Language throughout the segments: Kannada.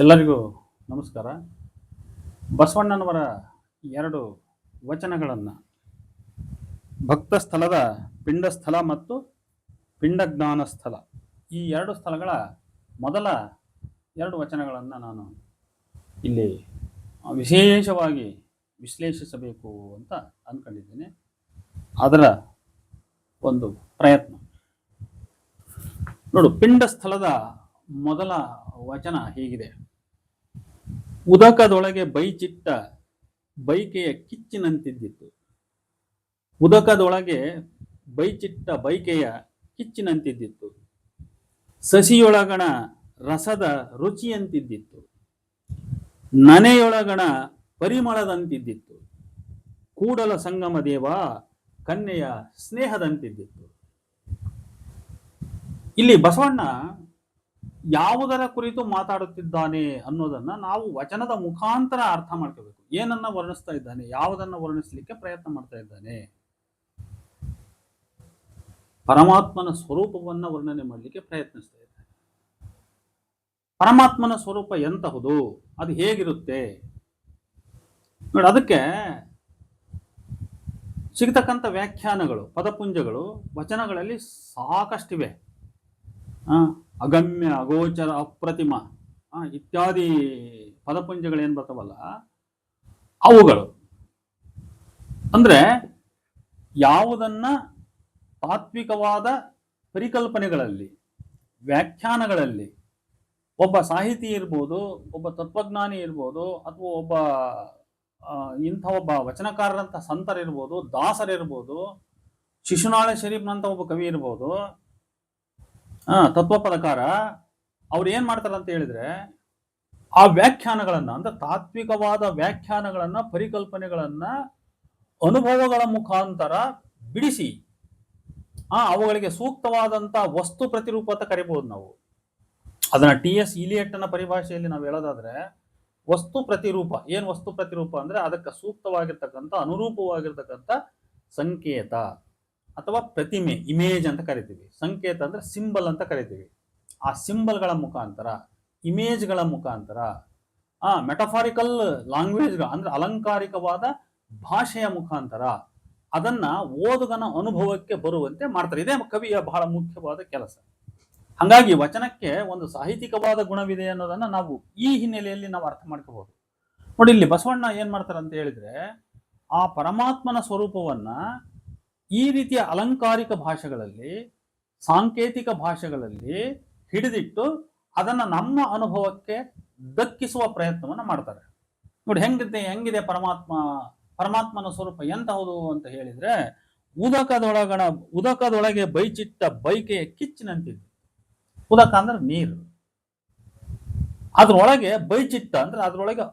ಎಲ್ಲರಿಗೂ ನಮಸ್ಕಾರ. ಬಸವಣ್ಣನವರ ಎರಡು ವಚನಗಳನ್ನು. ಭಕ್ತ ಸ್ಥಳದ ಪಿಂಡ ಸ್ಥಳ ಮತ್ತು ಪಿಂಡಜ್ಞಾನ ಸ್ಥಳ. ಈ ಎರಡು ಸ್ಥಳಗಳ ಮೊದಲ ಎರಡು ವಚನಗಳನ್ನು ನಾನು ಇಲ್ಲಿ ವಿಶೇಷವಾಗಿ ವಿಶ್ಲೇಷಿಸಬೇಕು ಅಂತ ಅಂದ್ಕೊಂಡಿದ್ದೇನೆ ಅದರ ಒಂದು ಪ್ರಯತ್ನ. ನೋಡು, ಪಿಂಡ ಸ್ಥಳದ ಮೊದಲ ವಚನ ಹೀಗಿದೆ. ಉದಕದೊಳಗೆ ಬೈಚಿಟ್ಟ ಬೈಕೆಯ ಕಿಚ್ಚಿನಂತಿದ್ದಿತ್ತು. ಉದಕದೊಳಗೆ ಬೈಚಿಟ್ಟ ಬೈಕೆಯ ಕಿಚ್ಚಿನಂತಿದ್ದಿತ್ತು. ಸಸಿಯೊಳಗಣ ರಸದ ರುಚಿಯಂತಿದ್ದಿತ್ತು. ನನೆಯೊಳಗಣ ಪರಿಮಳದಂತಿದ್ದಿತ್ತು. ಕೂಡಲ ಸಂಗಮ ದೇವ, ಕನ್ಯೆಯ ಸ್ನೇಹದಂತಿದ್ದಿತ್ತು. ಇಲ್ಲಿ ಬಸವಣ್ಣ ಯಾವುದರ ಕುರಿತು ಮಾತಾಡುತ್ತಿದ್ದಾನೆ ಅನ್ನೋದನ್ನ ನಾವು ವಚನದ ಮುಖಾಂತರ ಅರ್ಥ ಮಾಡ್ಕೋಬೇಕು. ಏನನ್ನ ವರ್ಣಿಸ್ತಾ ಇದ್ದಾನೆ, ಯಾವುದನ್ನ ವರ್ಣಿಸ್ಲಿಕ್ಕೆ ಪ್ರಯತ್ನ ಮಾಡ್ತಾ ಇದ್ದಾನೆ? ಪರಮಾತ್ಮನ ಸ್ವರೂಪವನ್ನ ವರ್ಣನೆ ಮಾಡಲಿಕ್ಕೆ ಪ್ರಯತ್ನಿಸ್ತಾ ಇದ್ದಾನೆ. ಪರಮಾತ್ಮನ ಸ್ವರೂಪ ಎಂತಹುದು? ಅದು ಹೇಗಿರುತ್ತೆ? ನೋಡಿ, ಅದಕ್ಕೆ ಸಿಗ್ತಕ್ಕಂಥ ವ್ಯಾಖ್ಯಾನಗಳು, ಪದಪುಂಜಗಳು, ವಚನಗಳಲ್ಲಿ ಸಾಕಷ್ಟಿವೆ. ಅಗಮ್ಯ, ಅಗೋಚರ, ಅಪ್ರತಿಮ ಇತ್ಯಾದಿ ಪದಪುಂಜಗಳೇನು ಬರ್ತವಲ್ಲ, ಅವುಗಳು. ಅಂದ್ರೆ ಯಾವುದನ್ನ ತಾತ್ವಿಕವಾದ ಪರಿಕಲ್ಪನೆಗಳಲ್ಲಿ, ವ್ಯಾಖ್ಯಾನಗಳಲ್ಲಿ, ಒಬ್ಬ ಸಾಹಿತಿ ಇರ್ಬೋದು, ಒಬ್ಬ ತತ್ವಜ್ಞಾನಿ ಇರ್ಬೋದು, ಅಥವಾ ಒಬ್ಬ ಇಂಥ ಒಬ್ಬ ವಚನಕಾರರಂಥ ಸಂತರಿರ್ಬೋದು, ದಾಸರಿರ್ಬೋದು, ಶಿಶುನಾಳ ಶರೀಫ್ನಂಥ ಒಬ್ಬ ಕವಿ ಇರ್ಬೋದು ಆ ತತ್ವಪದಕಾರ. ಅವ್ರು ಏನ್ ಮಾಡ್ತಾರೆ ಅಂತ ಹೇಳಿದ್ರೆ, ಆ ವ್ಯಾಖ್ಯಾನಗಳನ್ನ, ಅಂದ್ರೆ ತಾತ್ವಿಕವಾದ ವ್ಯಾಖ್ಯಾನಗಳನ್ನ, ಪರಿಕಲ್ಪನೆಗಳನ್ನ, ಅನುಭವಗಳ ಮುಖಾಂತರ ಬಿಡಿಸಿ, ಆ, ಅವುಗಳಿಗೆ ಸೂಕ್ತವಾದಂತ ವಸ್ತು ಪ್ರತಿರೂಪ ಅಂತ ಕರಿಬಹುದು ನಾವು. ಅದನ್ನ ಟಿ ಎಸ್ ಇಲಿಯಟ್ಟನ ಪರಿಭಾಷೆಯಲ್ಲಿ ನಾವು ಹೇಳೋದಾದ್ರೆ, ವಸ್ತು ಪ್ರತಿರೂಪ, ಏನ್ ವಸ್ತು ಪ್ರತಿರೂಪ ಅಂದ್ರೆ ಅದಕ್ಕೆ ಸೂಕ್ತವಾಗಿರ್ತಕ್ಕಂಥ, ಅನುರೂಪವಾಗಿರ್ತಕ್ಕಂಥ ಸಂಕೇತ. ಅಥವಾ ಪ್ರತಿಮೆ ಇಮೇಜ್ ಅಂತ ಕರಿತೀವಿ. ಸಂಕೇತ ಅಂದ್ರೆ ಸಿಂಬಲ್ ಅಂತ ಕರಿತೀವಿ. ಆ ಸಿಂಬಲ್ಗಳ ಮುಖಾಂತರ ಇಮೇಜ್ಗಳ ಮುಖಾಂತರ, ಆ ಮೆಟಫಾರಿಕಲ್ ಲ್ಯಾಂಗ್ವೇಜ್ ಅಂದ್ರೆ ಅಲಂಕಾರಿಕವಾದ ಭಾಷೆಯ ಮುಖಾಂತರ ಅದನ್ನ ಓದುಗನ ಅನುಭವಕ್ಕೆ ಬರುವಂತೆ ಮಾಡ್ತಾರೆ. ಇದೇ ಕವಿಯ ಬಹಳ ಮುಖ್ಯವಾದ ಕೆಲಸ. ಹಾಗಾಗಿ ವಚನಕ್ಕೆ ಒಂದು ಸಾಹಿತ್ಯಿಕವಾದ ಗುಣವಿದೆ ಅನ್ನೋದನ್ನ ನಾವು ಈ ಹಿನ್ನೆಲೆಯಲ್ಲಿ ನಾವು ಅರ್ಥ ಮಾಡ್ಕೋಬಹುದು. ನೋಡಿ, ಇಲ್ಲಿ ಬಸವಣ್ಣ ಏನ್ ಮಾಡ್ತಾರೆ ಅಂತ ಹೇಳಿದ್ರೆ, ಆ ಪರಮಾತ್ಮನ ಸ್ವರೂಪವನ್ನ ಈ ರೀತಿಯ ಅಲಂಕಾರಿಕ ಭಾಷೆಗಳಲ್ಲಿ, ಸಾಂಕೇತಿಕ ಭಾಷೆಗಳಲ್ಲಿ ಹಿಡಿದಿಟ್ಟು ಅದನ್ನ ನಮ್ಮ ಅನುಭವಕ್ಕೆ ದಕ್ಕಿಸುವ ಪ್ರಯತ್ನವನ್ನು ಮಾಡ್ತಾರೆ. ನೋಡಿ ಹೆಂಗಿದೆ ಹೆಂಗಿದೆ ಪರಮಾತ್ಮ, ಪರಮಾತ್ಮನ ಸ್ವರೂಪ ಎಂತಹುದು ಅಂತ ಹೇಳಿದ್ರೆ, ಉದಕದೊಳಗಣ, ಉದಕದೊಳಗೆ ಬೈಚಿಟ್ಟ ಬೈಕೆಯ ಕಿಚ್ಚಿನಂತಿದ್ದು. ಉದಕ ಅಂದ್ರೆ ನೀರು. ಅದ್ರೊಳಗೆ ಬೈಚಿಟ್ಟ ಅಂದ್ರೆ ಅದ್ರೊಳಗೆ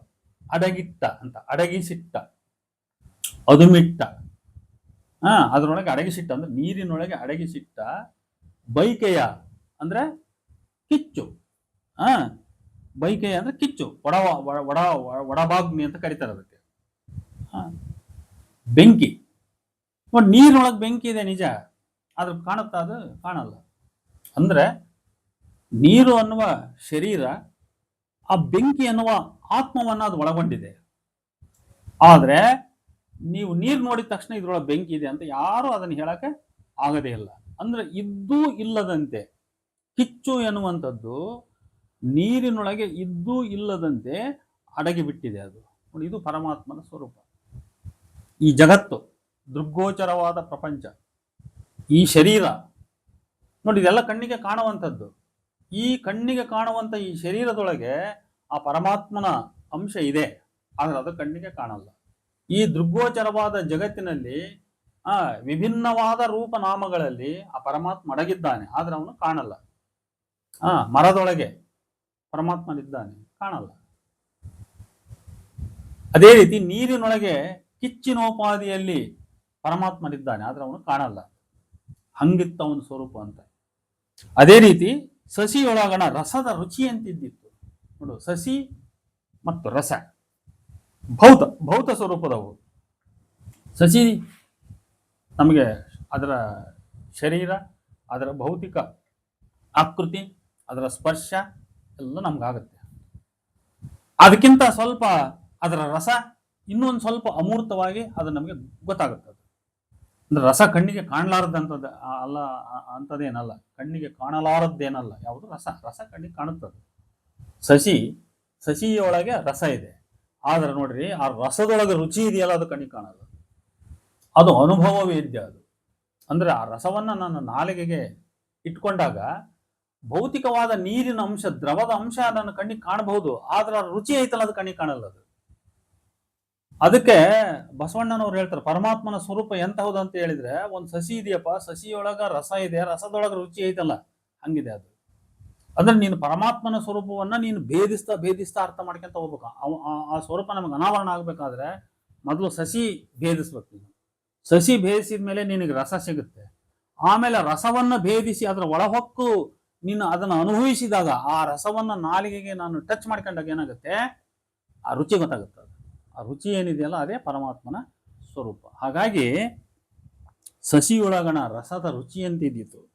ಅಡಗಿಟ್ಟ ಅಂತ, ಅಡಗಿಸಿಟ್ಟ, ಅದುಮಿಟ್ಟ. ಹಾ, ಅದರೊಳಗೆ ಅಡಗಿಸಿಟ್ಟ ಅಂದ್ರೆ ನೀರಿನೊಳಗೆ ಅಡಗಿಸಿಟ್ಟ ಬೈಕೆಯ ಅಂದ್ರೆ ಕಿಚ್ಚು. ಹಾ, ಬೈಕೆಯ ಅಂದ್ರೆ ಕಿಚ್ಚು. ಒಡ- ಒಡ ಒಡಬಾಗ್ನಿ ಅಂತ ಕರೀತಾರೆ ಅದಕ್ಕೆ. ಬೆಂಕಿ. ನೋಡಿ ನೀರಿನೊಳಗೆ ಬೆಂಕಿ ಇದೆ ನಿಜ, ಆದ್ರೆ ಕಾಣುತ್ತಾ ಅದು ಕಾಣಲ್ಲ. ಅಂದ್ರೆ ನೀರು ಅನ್ನುವ ಶರೀರ ಆ ಬೆಂಕಿ ಅನ್ನುವ ಆತ್ಮವನ್ನ ಅದು ಒಳಗೊಂಡಿದೆ. ಆದ್ರೆ ನೀವು ನೀರು ನೋಡಿದ ತಕ್ಷಣ ಇದ್ರೊಳಗೆ ಬೆಂಕಿ ಇದೆ ಅಂತ ಯಾರು ಅದನ್ನು ಹೇಳಕ್ಕೆ ಆಗದೇ ಇಲ್ಲ. ಅಂದ್ರೆ ಇದ್ದೂ ಇಲ್ಲದಂತೆ, ಕಿಚ್ಚು ಎನ್ನುವಂಥದ್ದು ನೀರಿನೊಳಗೆ ಇದ್ದೂ ಇಲ್ಲದಂತೆ ಅಡಗಿ ಬಿಟ್ಟಿದೆ ಅದು. ನೋಡಿ, ಇದು ಪರಮಾತ್ಮನ ಸ್ವರೂಪ. ಈ ಜಗತ್ತು, ದೃಗ್ಗೋಚರವಾದ ಪ್ರಪಂಚ, ಈ ಶರೀರ, ನೋಡಿ, ಇದೆಲ್ಲ ಕಣ್ಣಿಗೆ ಕಾಣುವಂಥದ್ದು. ಈ ಕಣ್ಣಿಗೆ ಕಾಣುವಂಥ ಈ ಶರೀರದೊಳಗೆ ಆ ಪರಮಾತ್ಮನ ಅಂಶ ಇದೆ. ಆದರೆ ಅದು ಕಣ್ಣಿಗೆ ಕಾಣಲ್ಲ. ಈ ದೃಗ್ಗೋಚರವಾದ ಜಗತ್ತಿನಲ್ಲಿ, ಆ, ವಿಭಿನ್ನವಾದ ರೂಪನಾಮಗಳಲ್ಲಿ ಆ ಪರಮಾತ್ಮ ಅಡಗಿದ್ದಾನೆ. ಆದ್ರೆ ಅವನು ಕಾಣಲ್ಲ. ಆ, ಮರದೊಳಗೆ ಪರಮಾತ್ಮನಿದ್ದಾನೆ. ಕಾಣಲ್ಲ. ಅದೇ ರೀತಿ ನೀರಿನೊಳಗೆ ಕಿಚ್ಚಿನೋಪಾದಿಯಲ್ಲಿ ಪರಮಾತ್ಮನಿದ್ದಾನೆ. ಆದ್ರೆ ಅವನು ಕಾಣಲ್ಲ. ಹಂಗಿತ್ತ ಅವನ ಸ್ವರೂಪ ಅಂತ. ಅದೇ ರೀತಿ ಸಸಿಯೊಳಗಣ ರಸದ ರುಚಿ ಅಂತಿದ್ದಿತ್ತು. ನೋಡು, ಸಸಿ ಮತ್ತು ರಸ. ಭೌತ ಭೌತ ಸ್ವರೂಪದವು. ಸಸಿ ನಮಗೆ ಅದರ ಶರೀರ, ಅದರ ಭೌತಿಕ ಆಕೃತಿ, ಅದರ ಸ್ಪರ್ಶ ಎಲ್ಲ ನಮಗಾಗುತ್ತೆ. ಅದಕ್ಕಿಂತ ಸ್ವಲ್ಪ ಅದರ ರಸ, ಇನ್ನೊಂದು ಸ್ವಲ್ಪ ಅಮೂರ್ತವಾಗಿ ಅದು ನಮಗೆ ಗೊತ್ತಾಗುತ್ತದೆ ಅಂದ್ರೆ ರಸ ಕಣ್ಣಿಗೆ ಕಾಣಲಾರದಂಥದ್ದು ಅಲ್ಲ ಅಂಥದ್ದೇನಲ್ಲ ಕಣ್ಣಿಗೆ ಕಾಣಲಾರದ್ದೇನಲ್ಲ, ಯಾವುದು ರಸ ರಸ ಕಣ್ಣಿಗೆ ಕಾಣುತ್ತದೆ ಸಸಿ, ಸಸಿಯೊಳಗೆ ರಸ ಇದೆ. ಆದ್ರೆ ನೋಡ್ರಿ, ಆ ರಸದೊಳಗೆ ರುಚಿ ಇದೆಯಲ್ಲ ಅದು ಕಣಿ ಕಾಣಲ್ಲ ಅದು ಅನುಭವ ವೇದ್ಯ ಅದು. ಅಂದ್ರೆ ಆ ರಸವನ್ನ ನನ್ನ ನಾಲಿಗೆಗೆ ಇಟ್ಕೊಂಡಾಗ ಭೌತಿಕವಾದ ನೀರಿನ ಅಂಶ, ದ್ರವದ ಅಂಶ ನನ್ನ ಕಣ್ಣಿಗೆ ಕಾಣಬಹುದು, ಆದ್ರೆ ರುಚಿ ಐತಲ್ಲ ಅದು ಕಣ್ಣಿಗೆ ಕಾಣಲ್ಲ ಅದು. ಅದಕ್ಕೆ ಬಸವಣ್ಣನವ್ರು ಹೇಳ್ತಾರೆ, ಪರಮಾತ್ಮನ ಸ್ವರೂಪ ಎಂತಹುದು ಅಂತ ಹೇಳಿದ್ರೆ, ಒಂದ್ ಸಸಿ ಇದೆಯಪ್ಪ, ಸಸಿಯೊಳಗ ರಸ ಇದೆ, ರಸದೊಳಗ ರುಚಿ ಐತಲ್ಲ, ಹಂಗಿದೆ ಅದು. ಅಂದ್ರೆ ನೀನು ಪರಮಾತ್ಮನ ಸ್ವರೂಪವನ್ನ ನೀನು ಭೇದಿಸ್ತಾ ಭೇದಿಸ್ತಾ ಅರ್ಥ ಮಾಡ್ಕೊಂತ ಹೋಗ್ಬೇಕು. ಆ- ಸ್ವರೂಪ ನಮಗೆ ಅನಾವರಣ ಆಗ್ಬೇಕಾದ್ರೆ ಮೊದಲು ಸಸಿ ಭೇದಿಸ್ಬೇಕು ನೀನು. ಸಸಿ ಭೇದಿಸಿದ ಮೇಲೆ ನಿನಗೆ ರಸ ಸಿಗುತ್ತೆ. ಆಮೇಲೆ ರಸವನ್ನ ಭೇದಿಸಿ ಅದರ ಒಳಹೊಕ್ಕು ನೀನು ಅದನ್ನು ಅನುಭವಿಸಿದಾಗ ಆ ರಸವನ್ನ ನಾಲಿಗೆಗೆ ನಾನು ಟಚ್ ಮಾಡ್ಕೊಂಡಾಗ ಏನಾಗುತ್ತೆ? ಆ ರುಚಿ ಗೊತ್ತಾಗುತ್ತೆ ಅದು. ಆ ರುಚಿ ಏನಿದೆಯಲ್ಲ ಅದೇ ಪರಮಾತ್ಮನ ಸ್ವರೂಪ. ಹಾಗಾಗಿ ಸಸಿಯೊಳಗಣ ರಸದ ರುಚಿಯಂತಿದ್ದಿತು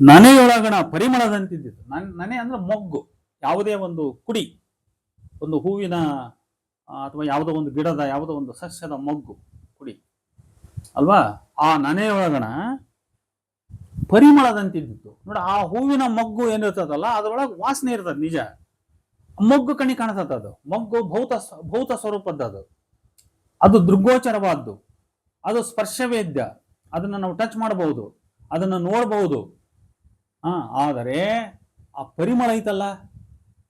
ನನೆಯೊಳಗಣ ಪರಿಮಳದಂತಿದ್ದಿತು. ನನ್, ನನೆ ಅಂದ್ರೆ ಮೊಗ್ಗು, ಯಾವುದೇ ಒಂದು ಕುಡಿ, ಒಂದು ಹೂವಿನ ಅಥವಾ ಯಾವುದೋ ಒಂದು ಗಿಡದ, ಯಾವುದೋ ಒಂದು ಸಸ್ಯದ ಮೊಗ್ಗು ಕುಡಿ, ಅಲ್ವಾ? ಆ ನನೆಯೊಳಗಣ ಪರಿಮಳದಂತಿದ್ದಿತ್ತು ನೋಡಿ, ಆ ಹೂವಿನ ಮೊಗ್ಗು ಏನಿರ್ತದಲ್ಲ, ಅದರೊಳಗೆ ವಾಸನೆ ಇರ್ತದೆ ನಿಜ. ಮೊಗ್ಗು ಕಣಿ ಕಾಣಿಸ್ತದ ಅದು. ಮೊಗ್ಗು ಭೌತ ಭೌತ ಸ್ವರೂಪದ್ದು ಅದು ಅದು ದೃಗ್ಗೋಚರವಾದ್ದು. ಅದು ಸ್ಪರ್ಶವೇದ್ಯ. ಅದನ್ನು ನಾವು ಟಚ್ ಮಾಡಬಹುದು. ಅದನ್ನು ನೋಡಬಹುದು. ಆದರೆ ಆ ಪರಿಮಳ ಐತಲ್ಲ?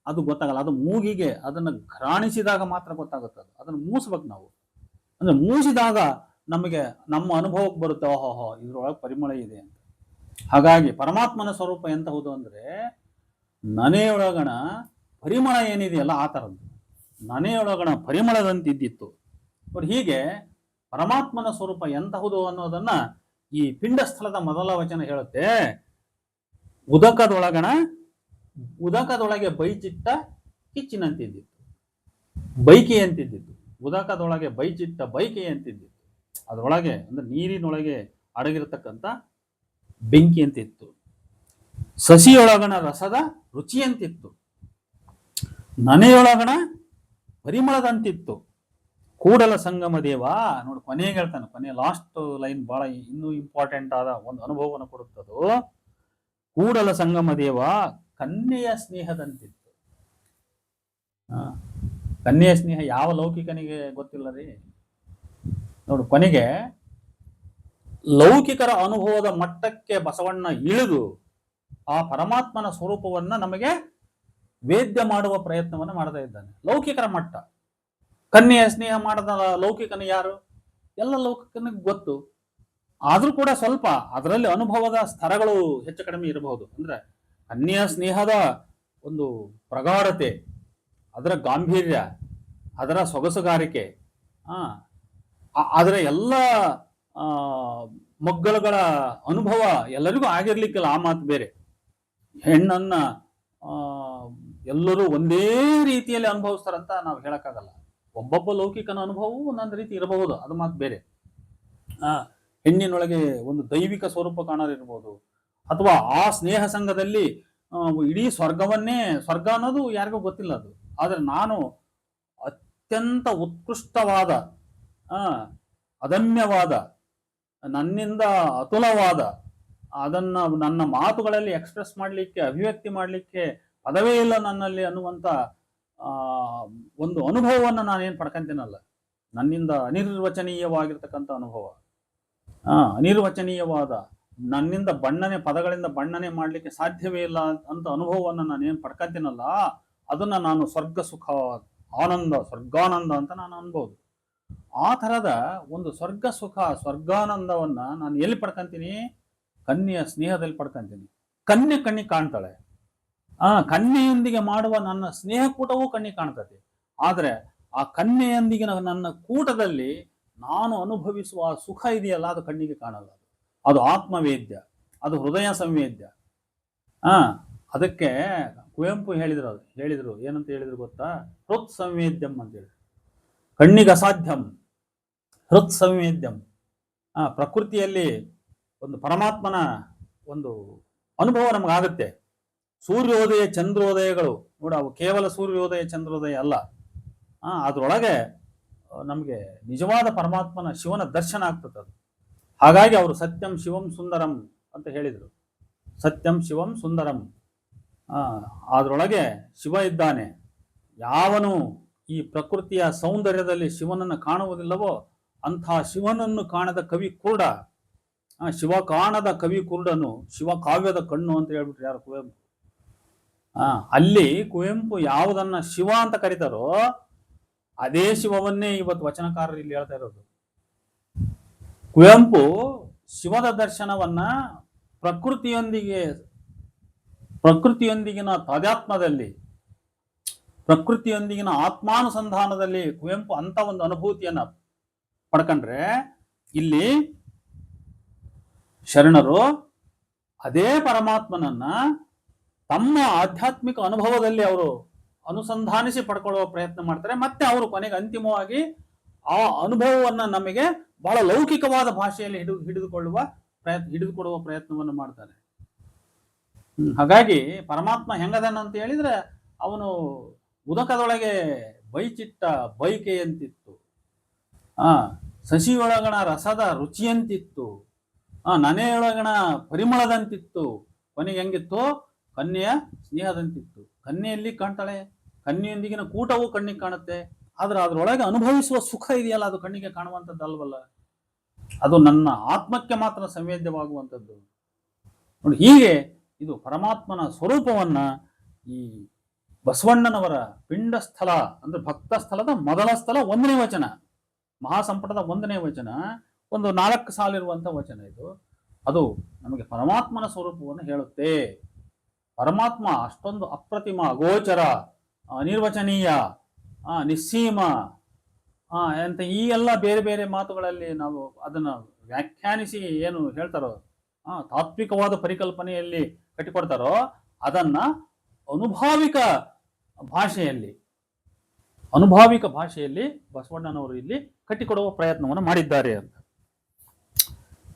ಅದು ಗೊತ್ತಾಗಲ್ಲ. ಅದು ಮೂಗಿಗೆ ಅದನ್ನು ಘ್ರಾಣಿಸಿದಾಗ ಮಾತ್ರ ಗೊತ್ತಾಗುತ್ತೆ ಅದು ಅದನ್ನು ಮೂಸ್ಬೇಕು ನಾವು. ಅಂದ್ರೆ ಮೂಸಿದಾಗ ನಮಗೆ ನಮ್ಮ ಅನುಭವಕ್ಕೆ ಬರುತ್ತೆ, ಓಹೋ ಇದ್ರೊಳಗೆ ಪರಿಮಳ ಇದೆ ಅಂತ. ಹಾಗಾಗಿ ಪರಮಾತ್ಮನ ಸ್ವರೂಪ ಎಂತಹುದು ಅಂದ್ರೆ, ನನೆಯೊಳಗಣ ಪರಿಮಳ ಏನಿದೆಯಲ್ಲ ಆ ಥರದ್ದು. ನನೆಯೊಳಗಣ ಪರಿಮಳದಂತಿದ್ದಿತ್ತು. ಬಟ್ ಹೀಗೆ ಪರಮಾತ್ಮನ ಸ್ವರೂಪ ಎಂತಹುದು ಅನ್ನೋದನ್ನ ಈ ಪಿಂಡಸ್ಥಳದ ಮೊದಲ ವಚನ ಹೇಳುತ್ತೆ. ಉದಕದೊಳಗಣ, ಉದಕದೊಳಗೆ ಬೈಚಿಟ್ಟ ಕಿಚ್ಚಿನಂತಿದ್ದಿತ್ತು. ಬೈಕಿ ಅಂತಿದ್ದಿತ್ತು ಉದಕದೊಳಗೆ ಬೈಚಿಟ್ಟ ಬೈಕಿ ಅಂತಿದ್ದಿತ್ತು ಅದರೊಳಗೆ, ಅಂದ್ರೆ ನೀರಿನೊಳಗೆ ಅಡಗಿರತಕ್ಕಂಥ ಬೆಂಕಿ ಅಂತಿತ್ತು ಸಸಿಯೊಳಗಣ ರಸದ ರುಚಿ ಅಂತಿತ್ತು ನನೆಯೊಳಗಣ ಪರಿಮಳದಂತಿತ್ತು. ಕೂಡಲ ಸಂಗಮ ದೇವ, ನೋಡಿ ಕೊನೆಗೆ ಹೇಳ್ತಾನೆ, ಕೊನೆ ಲಾಸ್ಟ್ ಲೈನ್ ಬಹಳ ಇನ್ನೂ ಇಂಪಾರ್ಟೆಂಟ್ ಆದ ಒಂದು ಅನುಭವವನ್ನು ಕೊಡುತ್ತದು ಕೂಡಲ ಸಂಗಮ ದೇವ ಕನ್ಯೆಯ ಸ್ನೇಹದಂತಿತ್ತು. ಕನ್ಯೆಯ ಸ್ನೇಹ ಯಾವ ಲೌಕಿಕನಿಗೆ ಗೊತ್ತಿಲ್ಲ ರೀ? ನೋಡು, ಕೊನೆಗೆ ಲೌಕಿಕರ ಅನುಭವದ ಮಟ್ಟಕ್ಕೆ ಬಸವಣ್ಣ ಇಳಿದು ಆ ಪರಮಾತ್ಮನ ಸ್ವರೂಪವನ್ನ ನಮಗೆ ವೇದ್ಯ ಮಾಡುವ ಪ್ರಯತ್ನವನ್ನು ಮಾಡ್ತಾ ಇದ್ದಾನೆ. ಲೌಕಿಕರ ಮಟ್ಟ. ಕನ್ಯೆಯ ಸ್ನೇಹ ಮಾಡದ ಲೌಕಿಕನ ಯಾರು? ಎಲ್ಲ ಲೌಕಿಕನಿಗೆ ಗೊತ್ತು. ಆದ್ರೂ ಕೂಡ ಸ್ವಲ್ಪ ಅದರಲ್ಲಿ ಅನುಭವದ ಸ್ತರಗಳು ಹೆಚ್ಚು ಕಡಿಮೆ ಇರಬಹುದು. ಅಂದ್ರೆ ಅನ್ಯ ಸ್ನೇಹದ ಒಂದು ಪ್ರಗಾಢತೆ, ಅದರ ಗಾಂಭೀರ್ಯ, ಅದರ ಸೊಗಸುಗಾರಿಕೆ ಅದರ ಎಲ್ಲ ಮಗ್ಗಲುಗಳ ಅನುಭವ ಎಲ್ಲರಿಗೂ ಆಗಿರ್ಲಿಕ್ಕಿಲ್ಲ, ಆ ಮಾತು ಬೇರೆ. ಹೆಣ್ಣನ್ನ ಎಲ್ಲರೂ ಒಂದೇ ರೀತಿಯಲ್ಲಿ ಅನುಭವಿಸ್ತಾರಂತ ನಾವು ಹೇಳಕ್ಕಾಗಲ್ಲ. ಒಬ್ಬೊಬ್ಬ ಲೌಕಿಕನ ಅನುಭವವೂ ಒಂದೊಂದು ರೀತಿ ಇರಬಹುದು, ಅದು ಮಾತು ಬೇರೆ. ಹೆಣ್ಣಿನೊಳಗೆ ಒಂದು ದೈವಿಕ ಸ್ವರೂಪ ಕಾಣಲಿರ್ಬೋದು. ಅಥವಾ ಆ ಸ್ನೇಹ ಸಂಘದಲ್ಲಿ ಇಡೀ ಸ್ವರ್ಗವನ್ನೇ, ಸ್ವರ್ಗ ಅನ್ನೋದು ಯಾರಿಗೂ ಗೊತ್ತಿಲ್ಲ ಅದು. ಆದರೆ ನಾನು ಅತ್ಯಂತ ಉತ್ಕೃಷ್ಟವಾದ ಅದಮ್ಯವಾದ, ನನ್ನಿಂದ ಅತುಲವಾದ, ಅದನ್ನ ನನ್ನ ಮಾತುಗಳಲ್ಲಿ ಎಕ್ಸ್ಪ್ರೆಸ್ ಮಾಡಲಿಕ್ಕೆ, ಅಭಿವ್ಯಕ್ತಿ ಮಾಡಲಿಕ್ಕೆ ಪದವೇ ಇಲ್ಲ ನನ್ನಲ್ಲಿ ಅನ್ನುವಂಥ ಒಂದು ಅನುಭವವನ್ನು ನಾನೇನು ಪಡ್ಕೊಂತೀನಲ್ಲ. ನನ್ನಿಂದ ಅನಿರ್ವಚನೀಯವಾಗಿರ್ತಕ್ಕಂಥ ಅನುಭವ. ಅನಿರ್ವಚನೀಯವಾದ ನನ್ನಿಂದ ಬಣ್ಣನೆ, ಪದಗಳಿಂದ ಬಣ್ಣನೆ ಮಾಡಲಿಕ್ಕೆ ಸಾಧ್ಯವೇ ಇಲ್ಲ ಅಂತ ಅನುಭವವನ್ನು ನಾನೇನು ಪಡ್ಕೊಂತೀನಲ್ಲ, ಅದನ್ನ ನಾನು ಸ್ವರ್ಗ ಸುಖ, ಆನಂದ, ಸ್ವರ್ಗಾನಂದ ಅಂತ ನಾನು ಅನ್ಬೋದು. ಆ ಥರದ ಒಂದು ಸ್ವರ್ಗ ಸುಖ, ಸ್ವರ್ಗಾನಂದವನ್ನ ನಾನು ಎಲ್ಲಿ ಪಡ್ಕೊಂತೀನಿ? ಕನ್ಯೆಯ ಸ್ನೇಹದಲ್ಲಿ ಪಡ್ಕೊಂತೀನಿ. ಕನ್ಯೆ ಕಣ್ಣಿಗೆ ಕಾಣ್ತಾಳೆ. ಆ, ಕನ್ಯೆಯೊಂದಿಗೆ ಮಾಡುವ ನನ್ನ ಸ್ನೇಹ ಕೂಟವೂ ಕಣ್ಣಿಗೆ ಕಾಣ್ತದೆ. ಆದರೆ ಆ ಕನ್ಯೆಯೊಂದಿಗಿನ ನನ್ನ ಕೂಟದಲ್ಲಿ ನಾನು ಅನುಭವಿಸುವ ಸುಖ ಇದೆಯಲ್ಲ, ಅದು ಕಣ್ಣಿಗೆ ಕಾಣಲ್ಲ ಅದು. ಆತ್ಮವೇದ್ಯ, ಅದು ಹೃದಯ ಸಂವೇದ್ಯ. ಆ, ಅದಕ್ಕೆ ಕುವೆಂಪು ಹೇಳಿದ್ರು ಅದು, ಹೇಳಿದ್ರು. ಏನಂತ ಹೇಳಿದ್ರು ಗೊತ್ತಾ? ಹೃತ್ ಸಂವೇದ್ಯಂ ಅಂತ ಹೇಳಿ ಕಣ್ಣಿಗೆ ಅಸಾಧ್ಯಂ. ಹೃತ್ ಸಂವೇದ್ಯಂ. ಆ, ಪ್ರಕೃತಿಯಲ್ಲಿ ಒಂದು ಪರಮಾತ್ಮನ ಒಂದು ಅನುಭವ ನಮಗಾಗುತ್ತೆ. ಸೂರ್ಯೋದಯ ಚಂದ್ರೋದಯಗಳು. ನೋಡ, ಅವು ಕೇವಲ ಸೂರ್ಯೋದಯ, ಚಂದ್ರೋದಯ ಅಲ್ಲ. ಆ, ಅದ್ರೊಳಗೆ ನಮಗೆ ನಿಜವಾದ ಪರಮಾತ್ಮನ ಶಿವನ ದರ್ಶನ ಆಗ್ತದೆ ಹಾಗಾಗಿ ಅವರು ಸತ್ಯಂ ಶಿವಂ ಸುಂದರಂ ಅಂತ ಹೇಳಿದರು. ಸತ್ಯಂ ಶಿವಂ ಸುಂದರಂ. ಅದರೊಳಗೆ ಶಿವ ಇದ್ದಾನೆ. ಯಾವನು ಈ ಪ್ರಕೃತಿಯ ಸೌಂದರ್ಯದಲ್ಲಿ ಶಿವನನ್ನು ಕಾಣುವುದಿಲ್ಲವೋ ಅಂಥ ಶಿವನನ್ನು ಕಾಣದ ಕವಿ ಕುರುಡ ಶಿವ ಕಾಣದ ಕವಿ ಕುರುಡನು ಶಿವ ಕಾವ್ಯದ ಕಣ್ಣು ಅಂತ ಹೇಳ್ಬಿಟ್ರು ಯಾರು ಕುವೆಂಪು. ಅಲ್ಲಿ ಕುವೆಂಪು ಯಾವುದನ್ನ ಶಿವ ಅಂತ ಕರೀತಾರೋ ಅದೇ ಶಿವವನ್ನೇ ಇವತ್ತು ವಚನಕಾರರು ಇಲ್ಲಿ ಹೇಳ್ತಾ ಇರೋದು. ಕುವೆಂಪು ಶಿವದ ದರ್ಶನವನ್ನ ಪ್ರಕೃತಿಯೊಂದಿಗೆ, ಪ್ರಕೃತಿಯೊಂದಿಗಿನ ತಾದಾತ್ಮದಲ್ಲಿ ಪ್ರಕೃತಿಯೊಂದಿಗಿನ ಆತ್ಮಾನುಸಂಧಾನದಲ್ಲಿ ಕುವೆಂಪು ಅಂತ ಒಂದು ಅನುಭೂತಿಯನ್ನ ಪಡ್ಕೊಂಡ್ರೆ ಇಲ್ಲಿ ಶರಣರು ಅದೇ ಪರಮಾತ್ಮನನ್ನ ತಮ್ಮ ಆಧ್ಯಾತ್ಮಿಕ ಅನುಭವದಲ್ಲಿ ಅವರು ಅನುಸಂಧಾನಿಸಿ ಪಡ್ಕೊಳ್ಳುವ ಪ್ರಯತ್ನ ಮಾಡ್ತಾರೆ. ಮತ್ತೆ ಅವರು ಕೊನೆಗೆ ಅಂತಿಮವಾಗಿ ಆ ಅನುಭವವನ್ನ ನಮಗೆ ಬಹಳ ಲೌಕಿಕವಾದ ಭಾಷೆಯಲ್ಲಿ ಹಿಡಿದು, ಹಿಡಿದುಕೊಳ್ಳುವ ಪ್ರಯತ್ನ, ಹಿಡಿದುಕೊಡುವ ಪ್ರಯತ್ನವನ್ನು ಮಾಡ್ತಾರೆ. ಹಾಗಾಗಿ ಪರಮಾತ್ಮ ಹೆಂಗದನ ಅಂತ ಹೇಳಿದ್ರೆ ಅವನು ಉದಕದೊಳಗೆ ಬೈಚಿಟ್ಟ ಬೈಕೆಯಂತಿತ್ತು. ಆ ಸಸಿಯೊಳಗಣ ರಸದ ರುಚಿಯಂತಿತ್ತು. ಆ ನನೆಯೊಳಗಣ ಪರಿಮಳದಂತಿತ್ತು. ಕೊನೆಗೆ ಹೆಂಗಿತ್ತು? ಕನ್ಯೆಯ ಸ್ನೇಹದಂತಿತ್ತು. ಕನ್ಯೆಯಲ್ಲಿ ಕಾಣ್ತಾಳೆ ಕನ್ನೆಯೊಂದಿಗಿನ ಕೂಟವು ಕಣ್ಣಿಗೆ ಕಾಣುತ್ತೆ. ಆದ್ರೆ ಅದರೊಳಗೆ ಅನುಭವಿಸುವ ಸುಖ ಇದೆಯಲ್ಲ, ಅದು ಕಣ್ಣಿಗೆ ಕಾಣುವಂಥದ್ದಲ್ವಲ್ಲ ಅದು ನನ್ನ ಆತ್ಮಕ್ಕೆ ಮಾತ್ರ ಸಂವೇದ್ಯವಾಗುವಂಥದ್ದು. ನೋಡಿ, ಹೀಗೆ ಇದು ಪರಮಾತ್ಮನ ಸ್ವರೂಪವನ್ನ ಈ ಬಸವಣ್ಣನವರ ಪಿಂಡ ಸ್ಥಳ ಅಂದ್ರೆ ಭಕ್ತ ಸ್ಥಳದ ಮೊದಲ ಸ್ಥಳ ಒಂದನೇ ವಚನ. ಮಹಾಸಂಪುಟದ ಒಂದನೇ ವಚನ, ಒಂದು ನಾಲ್ಕು ಸಾಲಿರುವಂಥ ವಚನ ಇದು. ಅದು ನಮಗೆ ಪರಮಾತ್ಮನ ಸ್ವರೂಪವನ್ನು ಹೇಳುತ್ತೆ. ಪರಮಾತ್ಮ ಅಷ್ಟೊಂದು ಅಪ್ರತಿಮ ಅಗೋಚರ ಅನಿರ್ವಚನೀಯ ನಿಸ್ಸೀಮ ಅಂತ ಈ ಎಲ್ಲ ಬೇರೆ ಬೇರೆ ಮಾತುಗಳಲ್ಲಿ ನಾವು ಅದನ್ನ ವ್ಯಾಖ್ಯಾನಿಸಿ ಏನು ಹೇಳ್ತಾರೋ ತಾತ್ವಿಕವಾದ ಪರಿಕಲ್ಪನೆಯಲ್ಲಿ ಕಟ್ಟಿಕೊಡ್ತಾರೋ, ಅದನ್ನ ಅನುಭಾವಿಕ ಭಾಷೆಯಲ್ಲಿ ಅನುಭಾವಿಕ ಭಾಷೆಯಲ್ಲಿ ಬಸವಣ್ಣನವರು ಇಲ್ಲಿ ಕಟ್ಟಿಕೊಡುವ ಪ್ರಯತ್ನವನ್ನು ಮಾಡಿದ್ದಾರೆ ಅಂತ.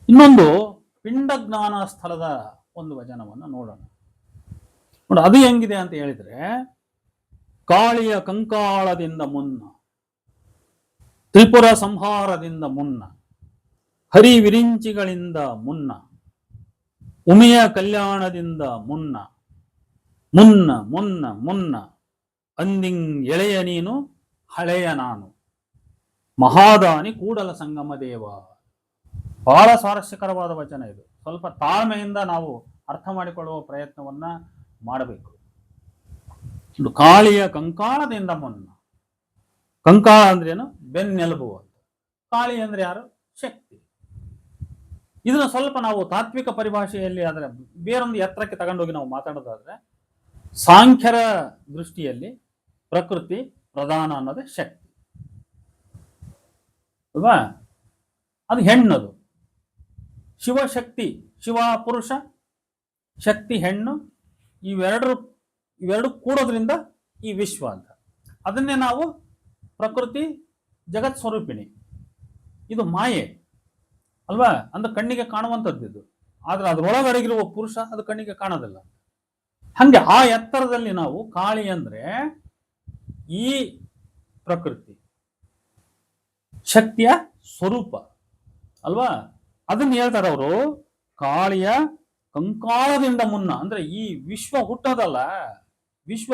ಇನ್ನೊಂದು ಪಿಂಡ ಜ್ಞಾನ ಸ್ಥಳದ ಒಂದು ವಚನವನ್ನು ನೋಡೋಣ. ನೋಡಿ, ಅದು ಹೆಂಗಿದೆ ಅಂತ ಹೇಳಿದ್ರೆ, ಕಾಳಿಯ ಕಂಕಾಳದಿಂದ ಮುನ್ನ, ತ್ರಿಪುರ ಸಂಹಾರದಿಂದ ಮುನ್ನ ಹರಿ ವಿರಿಂಚಿಗಳಿಂದ ಮುನ್ನ, ಉಮೆಯ ಕಲ್ಯಾಣದಿಂದ ಮುನ್ನ ಮುನ್ನ ಮುನ್ನ ಮುನ್ನ ಅಂದಿಂಗ್ ಎಳೆಯ ನೀನು, ಹಳೆಯ ನಾನು, ಮಹಾದಾನಿ ಕೂಡಲ ಸಂಗಮ ದೇವ. ಬಹಳ ಸ್ವಾರಸ್ಯಕರವಾದ ವಚನ ಇದು. ಸ್ವಲ್ಪ ತಾಳ್ಮೆಯಿಂದ ನಾವು ಅರ್ಥ ಮಾಡಿಕೊಳ್ಳುವ ಪ್ರಯತ್ನವನ್ನ ಮಾಡಬೇಕು. ಕಾಳಿಯ ಕಂಕಾಳದಿಂದ ಮುನ್ನ. ಕಂಕಾಳ ಅಂದ್ರೆ ಏನು? ಬೆನ್ನೆಲುಬು ಅಂತ ಕಾಳಿ ಅಂದ್ರೆ ಯಾರು? ಶಕ್ತಿ. ಇದನ್ನ ಸ್ವಲ್ಪ ನಾವು ತಾತ್ವಿಕ ಪರಿಭಾಷೆಯಲ್ಲಿ ಆದ್ರೆ ಬೇರೊಂದು ಎತ್ತರಕ್ಕೆ ತಗೊಂಡೋಗಿ ನಾವು ಮಾತಾಡೋದಾದ್ರೆ ಸಾಂಖ್ಯರ ದೃಷ್ಟಿಯಲ್ಲಿ ಪ್ರಕೃತಿ ಪ್ರಧಾನ ಅನ್ನೋದೇ ಶಕ್ತಿ. ಅಲ್ವಾ? ಅದು ಹೆಣ್ಣದು. ಶಿವಶಕ್ತಿ, ಶಿವ ಪುರುಷ, ಶಕ್ತಿ ಹೆಣ್ಣು ಇವೆರಡರು ಇವೆರಡು ಕೂಡೋದ್ರಿಂದ ಈ ವಿಶ್ವ ಅಂತ. ಅದನ್ನೇ ನಾವು ಪ್ರಕೃತಿ, ಜಗತ್ ಸ್ವರೂಪಿಣಿ. ಇದು ಮಾಯೆ. ಅಲ್ವಾ? ಅಂದ್ರೆ ಕಣ್ಣಿಗೆ ಕಾಣುವಂಥದ್ದು ಇದು. ಆದ್ರೆ ಅದ್ರೊಳಗಡಗಿರುವ ಪುರುಷ ಅದು ಕಣ್ಣಿಗೆ ಕಾಣೋದಿಲ್ಲ. ಹಂಗೆ ಆ ಎತ್ತರದಲ್ಲಿ ನಾವು ಕಾಳಿ ಅಂದ್ರೆ ಈ ಪ್ರಕೃತಿ. ಶಕ್ತಿಯ ಸ್ವರೂಪ. ಅಲ್ವಾ? ಅದನ್ನ ಹೇಳ್ತಾರೆ ಅವರು ಕಾಳಿಯ ಕಂಕಾಳದಿಂದ ಮುನ್ನ, ಅಂದ್ರೆ ಈ ವಿಶ್ವ ಹುಟ್ಟೋದಲ್ಲ, ವಿಶ್ವ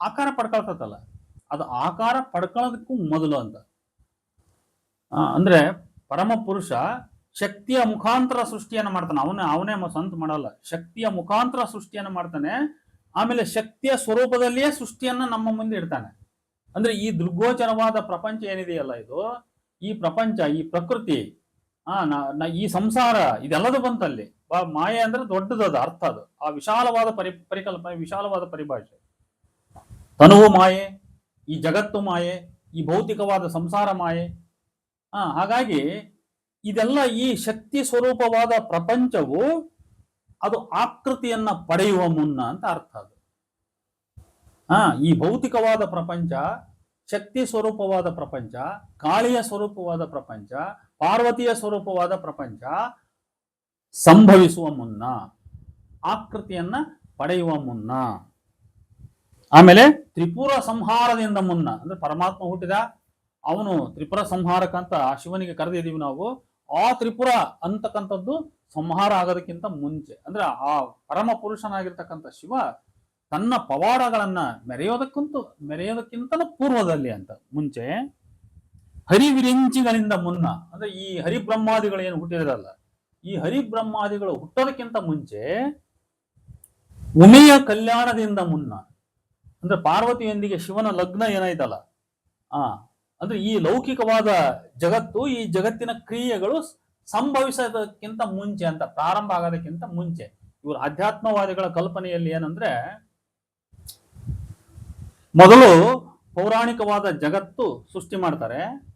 ಆಕಾರ ಪಡ್ಕೊಳ್ತದಲ್ಲ, ಅದು ಆಕಾರ ಪಡ್ಕೊಳ್ಳೋದಕ್ಕೂ ಮೊದಲು ಅಂತ. ಅಂದ್ರೆ ಪರಮ ಪುರುಷ ಶಕ್ತಿಯ ಮುಖಾಂತರ ಸೃಷ್ಟಿಯನ್ನ ಮಾಡ್ತಾನೆ. ಅವನೇ ಅವನೇ ಸ್ವಂತ ಮಾಡಲ್ಲ. ಶಕ್ತಿಯ ಮುಖಾಂತರ ಸೃಷ್ಟಿಯನ್ನ ಮಾಡ್ತಾನೆ. ಆಮೇಲೆ ಶಕ್ತಿಯ ಸ್ವರೂಪದಲ್ಲಿಯೇ ಸೃಷ್ಟಿಯನ್ನ ನಮ್ಮ ಮುಂದೆ ಇಡ್ತಾನೆ. ಅಂದ್ರೆ ಈ ದುರ್ಗೋಚರವಾದ ಪ್ರಪಂಚ ಏನಿದೆಯಲ್ಲ ಇದು? ಈ ಪ್ರಪಂಚ, ಈ ಪ್ರಕೃತಿ, ಆ ಈ ಸಂಸಾರ, ಇದೆಲ್ಲದೂ ಬಂತಲ್ಲಿ. ಮಾಯೆ ಅಂದ್ರೆ ದೊಡ್ಡದು ಅದು, ಅರ್ಥ ಅದು. ಆ ವಿಶಾಲವಾದ ಪರಿ ಪರಿಕಲ್ಪನೆ ವಿಶಾಲವಾದ ಪರಿಭಾಷೆ. ತನುವು ಮಾಯೆ, ಈ ಜಗತ್ತು ಮಾಯೆ, ಈ ಭೌತಿಕವಾದ ಸಂಸಾರ ಮಾಯೆ. ಆ, ಹಾಗಾಗಿ ಇದೆಲ್ಲ ಈ ಶಕ್ತಿ ಸ್ವರೂಪವಾದ ಪ್ರಪಂಚವು ಅದು ಆಕೃತಿಯನ್ನ ಪಡೆಯುವ ಮುನ್ನ ಅಂತ ಅರ್ಥ ಅದು. ಆ, ಈ ಭೌತಿಕವಾದ ಪ್ರಪಂಚ, ಶಕ್ತಿ ಸ್ವರೂಪವಾದ ಪ್ರಪಂಚ, ಕಾಳಿಯ ಸ್ವರೂಪವಾದ ಪ್ರಪಂಚ, ಪಾರ್ವತಿಯ ಸ್ವರೂಪವಾದ ಪ್ರಪಂಚ ಸಂಭವಿಸುವ ಮುನ್ನ, ಆಕೃತಿಯನ್ನ ಪಡೆಯುವ ಮುನ್ನ. ಆಮೇಲೆ ತ್ರಿಪುರ ಸಂಹಾರದಿಂದ ಮುನ್ನ, ಅಂದ್ರೆ ಪರಮಾತ್ಮ ಹುಟ್ಟಿದ, ಅವನು ತ್ರಿಪುರ ಸಂಹಾರಕ ಅಂತ ಶಿವನಿಗೆ ಕರೆದಿದ್ದೀವಿ ನಾವು, ಆ ತ್ರಿಪುರ ಅಂತಕ್ಕಂಥದ್ದು ಸಂಹಾರ ಆಗೋದಕ್ಕಿಂತ ಮುಂಚೆ. ಅಂದ್ರೆ ಆ ಪರಮ ಪುರುಷನಾಗಿರ್ತಕ್ಕಂಥ ಶಿವ ತನ್ನ ಪವಾಡಗಳನ್ನ ಮೆರೆಯೋದಕ್ಕಂತೂ, ಮೆರೆಯೋದಕ್ಕಿಂತಲೂ ಪೂರ್ವದಲ್ಲಿ ಅಂತ. ಮುಂಚೆ ಹರಿವಿರಿಂಚಿಗಳಿಂದ ಮುನ್ನ, ಅಂದ್ರೆ ಈ ಹರಿಬ್ರಹ್ಮಾದಿಗಳು ಏನು ಹುಟ್ಟಿದ್ರಲ್ಲ ಈ ಹರಿಬ್ರಹ್ಮಾದಿಗಳು ಹುಟ್ಟೋದಕ್ಕಿಂತ ಮುಂಚೆ ಉಮೆಯ ಕಲ್ಯಾಣದಿಂದ ಮುನ್ನ, ಅಂದ್ರೆ ಪಾರ್ವತಿಯೊಂದಿಗೆ ಶಿವನ ಲಗ್ನ ಏನಾಯ್ತಲ್ಲ? ಆ, ಅಂದ್ರೆ ಈ ಲೌಕಿಕವಾದ ಜಗತ್ತು, ಈ ಜಗತ್ತಿನ ಕ್ರಿಯೆಗಳು ಸಂಭವಿಸೋದಕ್ಕಿಂತ ಮುಂಚೆ ಅಂತ, ಪ್ರಾರಂಭ ಆಗೋದಕ್ಕಿಂತ ಮುಂಚೆ. ಇವರು ಆಧ್ಯಾತ್ಮವಾದಿಗಳ ಕಲ್ಪನೆಯಲ್ಲಿ ಏನಂದ್ರೆ, ಮೊದಲು ಪೌರಾಣಿಕವಾದ ಜಗತ್ತು ಸೃಷ್ಟಿ ಮಾಡ್ತಾರೆ.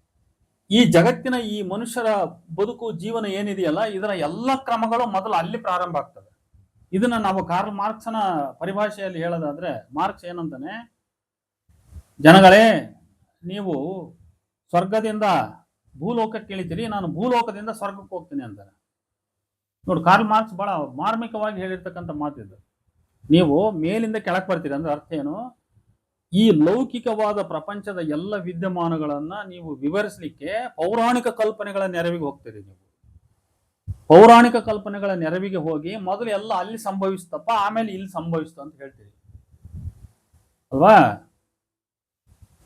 ಈ ಜಗತ್ತಿನ ಈ ಮನುಷ್ಯರ ಬದುಕು, ಜೀವನ ಏನಿದೆಯಲ್ಲ, ಇದರ ಎಲ್ಲ ಕ್ರಮಗಳು ಮೊದಲು ಅಲ್ಲಿ ಪ್ರಾರಂಭ ಆಗ್ತದೆ. ಇದನ್ನ ನಾವು ಕಾರ್ಲ್ ಮಾರ್ಕ್ಸನ ಪರಿಭಾಷೆಯಲ್ಲಿ ಹೇಳೋದಾದ್ರೆ, ಮಾರ್ಕ್ಸ್ ಏನಂತಾನೆ, ಜನಗಳೇ, ನೀವು ಸ್ವರ್ಗದಿಂದ ಭೂಲೋಕಕ್ಕೆ ಇಳಿತೀರಿ ನಾನು ಭೂಲೋಕದಿಂದ ಸ್ವರ್ಗಕ್ಕೆ ಹೋಗ್ತೀನಿ ಅಂತಾರೆ. ನೋಡಿ, ಕಾರ್ಲ್ ಮಾರ್ಕ್ಸ್ ಬಹಳ ಮಾರ್ಮಿಕವಾಗಿ ಹೇಳಿರ್ತಕ್ಕಂಥ ಮಾತಿದ್ದು ನೀವು ಮೇಲಿಂದ ಕೆಳಕ್ಕೆ ಬರ್ತೀರಿ, ಅಂದ್ರೆ ಅರ್ಥ ಏನು? ಈ ಲೌಕಿಕವಾದ ಪ್ರಪಂಚದ ಎಲ್ಲ ವಿದ್ಯಮಾನಗಳನ್ನ ನೀವು ವಿವರಿಸಲಿಕ್ಕೆ ಪೌರಾಣಿಕ ಕಲ್ಪನೆಗಳ ನೆರವಿಗೆ ಹೋಗ್ತೀರಿ ನೀವು. ಪೌರಾಣಿಕ ಕಲ್ಪನೆಗಳ ನೆರವಿಗೆ ಹೋಗಿ ಮೊದಲು ಎಲ್ಲ ಅಲ್ಲಿ ಸಂಭವಿಸ್ತಪ್ಪ, ಆಮೇಲೆ ಇಲ್ಲಿ ಸಂಭವಿಸ್ತು ಅಂತ ಹೇಳ್ತೀರಿ. ಅಲ್ವಾ?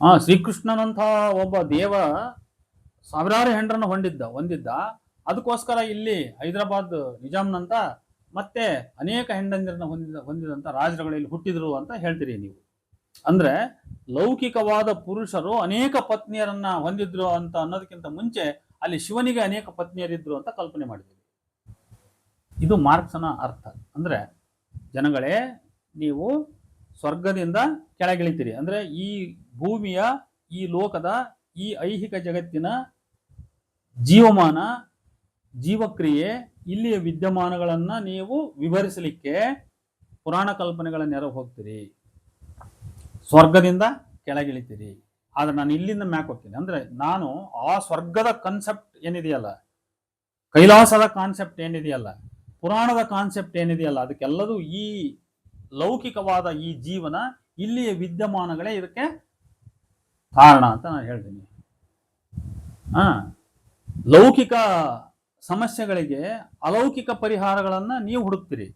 ಆ ಶ್ರೀಕೃಷ್ಣನಂತಹ ಒಬ್ಬ ದೇವ ಸಾವಿರಾರು ಹೆಂಡ್ರನ್ನ ಹೊಂದಿದ್ದ ಹೊಂದಿದ್ದ. ಅದಕ್ಕೋಸ್ಕರ ಇಲ್ಲಿ ಹೈದರಾಬಾದ್, ನಿಜಾಮ್ನಂತ ಮತ್ತೆ ಅನೇಕ ಹೆಂಡಂದಿರನ್ನ ಹೊಂದಿದ, ಹೊಂದಿದಂತ ರಾಜರುಗಳು ಇಲ್ಲಿ ಹುಟ್ಟಿದ್ರು ಅಂತ ಹೇಳ್ತೀರಿ ನೀವು. ಅಂದ್ರೆ ಲೌಕಿಕವಾದ ಪುರುಷರು ಅನೇಕ ಪತ್ನಿಯರನ್ನ ಹೊಂದಿದ್ರು ಅಂತ ಅನ್ನೋದಕ್ಕಿಂತ ಮುಂಚೆ ಅಲ್ಲಿ ಶಿವನಿಗೆ ಅನೇಕ ಪತ್ನಿಯರಿದ್ರು ಅಂತ ಕಲ್ಪನೆ ಮಾಡಿದ್ದೀವಿ. ಇದು ಮಾರ್ಕ್ಸನ ಅರ್ಥ. ಅಂದ್ರೆ ಜನಗಳೇ, ನೀವು ಸ್ವರ್ಗದಿಂದ ಕೆಳಗಿಳಿತೀರಿ. ಅಂದ್ರೆ ಈ ಭೂಮಿಯ, ಈ ಲೋಕದ, ಈ ಐಹಿಕ ಜಗತ್ತಿನ ಜೀವಮಾನ, ಜೀವಕ್ರಿಯೆ, ಇಲ್ಲಿಯ ವಿದ್ಯಮಾನಗಳನ್ನ ನೀವು ವಿವರಿಸಲಿಕ್ಕೆ ಪುರಾಣ ಕಲ್ಪನೆಗಳ ನೆರವು ಹೋಗ್ತೀರಿ. ಸ್ವರ್ಗದಿಂದ ಕೆಳಗಿಳಿತೀರಿ. ಆದ್ರೆ ನಾನು ಇಲ್ಲಿಂದ ಮ್ಯಾಕ್ ಹೋಗ್ತೀನಿ. ಅಂದ್ರೆ ನಾನು ಆ ಸ್ವರ್ಗದ ಕಾನ್ಸೆಪ್ಟ್ ಏನಿದೆಯಲ್ಲ? ಕೈಲಾಸದ ಕಾನ್ಸೆಪ್ಟ್ ಏನಿದೆಯಲ್ಲ? ಪುರಾಣದ ಕಾನ್ಸೆಪ್ಟ್ ಏನಿದೆಯಲ್ಲ? ಅದಕ್ಕೆಲ್ಲದೂ ಈ ಲೌಕಿಕವಾದ ಈ ಜೀವನ ಇಲ್ಲಿಯ ವಿದ್ಯಮಾನಗಳೇ ಇದಕ್ಕೆ ಕಾರಣ ಅಂತ ನಾನು ಹೇಳ್ತೀನಿ. ಹಾ ಲೌಕಿಕ ಸಮಸ್ಯೆಗಳಿಗೆ ಅಲೌಕಿಕ ಪರಿಹಾರಗಳನ್ನು ನೀವು ಹುಡುಕ್ತೀರಿ.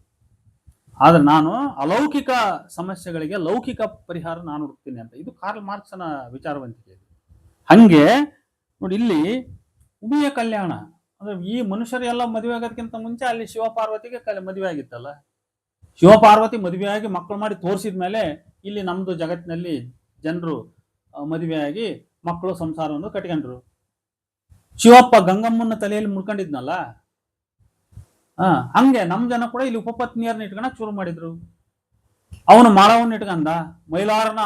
ಆದ್ರೆ ನಾನು ಅಲೌಕಿಕ ಸಮಸ್ಯೆಗಳಿಗೆ ಲೌಕಿಕ ಪರಿಹಾರ ನಾನು ಹುಡುಕ್ತೀನಿ ಅಂತ. ಇದು ಕಾರ್ಲ್ ಮಾರ್ಕ್ಸನ ವಿಚಾರವಂತಿಕೆ ಹಂಗೆ ನೋಡಿ ಇಲ್ಲಿ ಉಮಿಯ ಕಲ್ಯಾಣ, ಅಂದ್ರೆ ಈ ಮನುಷ್ಯರೆಲ್ಲ ಮದುವೆ ಆಗೋದಕ್ಕಿಂತ ಮುಂಚೆ ಅಲ್ಲಿ ಶಿವ ಪಾರ್ವತಿಗೆ ಕಲೆ, ಮದುವೆ ಆಗಿತ್ತಲ್ಲ. ಶಿವ ಪಾರ್ವತಿ ಮದುವೆಯಾಗಿ ಮಕ್ಕಳು ಮಾಡಿ ತೋರಿಸಿದ ಮೇಲೆ ಇಲ್ಲಿ ನಮ್ದು ಜಗತ್ತಿನಲ್ಲಿ ಜನರು ಮದುವೆಯಾಗಿ ಮಕ್ಕಳು, ಸಂಸಾರವನ್ನು ಕಟ್ಕೊಂಡ್ರು. ಶಿವಪ್ಪ ಗಂಗಮ್ಮನ ತಲೆಯಲ್ಲಿ ಮುಡ್ಕೊಂಡಿದ್ನಲ್ಲ ಹಂಗೆ ನಮ್ ಜನ ಕೂಡ ಇಲ್ಲಿ ಉಪಪತ್ನಿಯರನ್ನ ಇಟ್ಕೊಂಡ ಶುರು ಮಾಡಿದ್ರು. ಅವನು ಮಾಳವನ್ನ ಇಟ್ಕಂದ, ಮೈಲಾರನ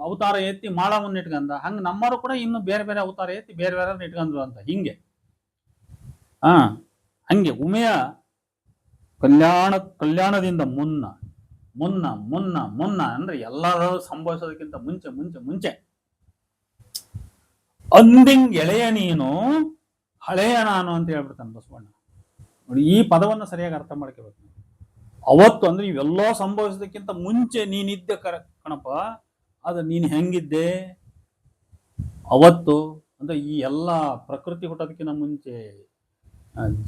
ಅವತಾರ ಎತ್ತಿ ಮಾಳವನ್ನ ಇಟ್ಕಂದ. ಹಂಗ ನಮ್ಮವರು ಕೂಡ ಇನ್ನು ಬೇರೆ ಬೇರೆ ಅವತಾರ ಎತ್ತಿ ಬೇರೆ ಬೇರೆ ಇಟ್ಕೊಂಡ್ರು ಅಂತ, ಹಿಂಗೆ. ಹಾ, ಹಂಗೆ ಉಮೆಯ ಕಲ್ಯಾಣ, ಕಲ್ಯಾಣದಿಂದ ಮುನ್ನ ಮುನ್ನ ಮುನ್ನ ಮುನ್ನ ಅಂದ್ರೆ ಎಲ್ಲರೂ ಸಂಭವಿಸೋದಕ್ಕಿಂತ ಮುಂಚೆ ಮುಂಚೆ ಮುಂಚೆ. ಅಂದಿಂಗ್ ಎಳೆಯ ನೀನು ಹಳೆಯ ನಾನು ಅಂತ ಹೇಳ್ಬಿಡ್ತಾನೆ ಬಸವಣ್ಣ. ನೋಡಿ, ಈ ಪದವನ್ನು ಸರಿಯಾಗಿ ಅರ್ಥ ಮಾಡ್ಕೋಬೇಕು ಅವತ್ತು ಅಂದ್ರೆ ಇವೆಲ್ಲ ಸಂಭವಿಸೋದಕ್ಕಿಂತ ಮುಂಚೆ ನೀನಿದ್ದೆ ಕರ ಕಣಪ್ಪ ಅದು ನೀನು ಹೆಂಗಿದ್ದೆ? ಅವತ್ತು ಅಂದ್ರೆ ಈ ಎಲ್ಲ ಪ್ರಕೃತಿ ಹುಟ್ಟೋದಕ್ಕಿಂತ ಮುಂಚೆ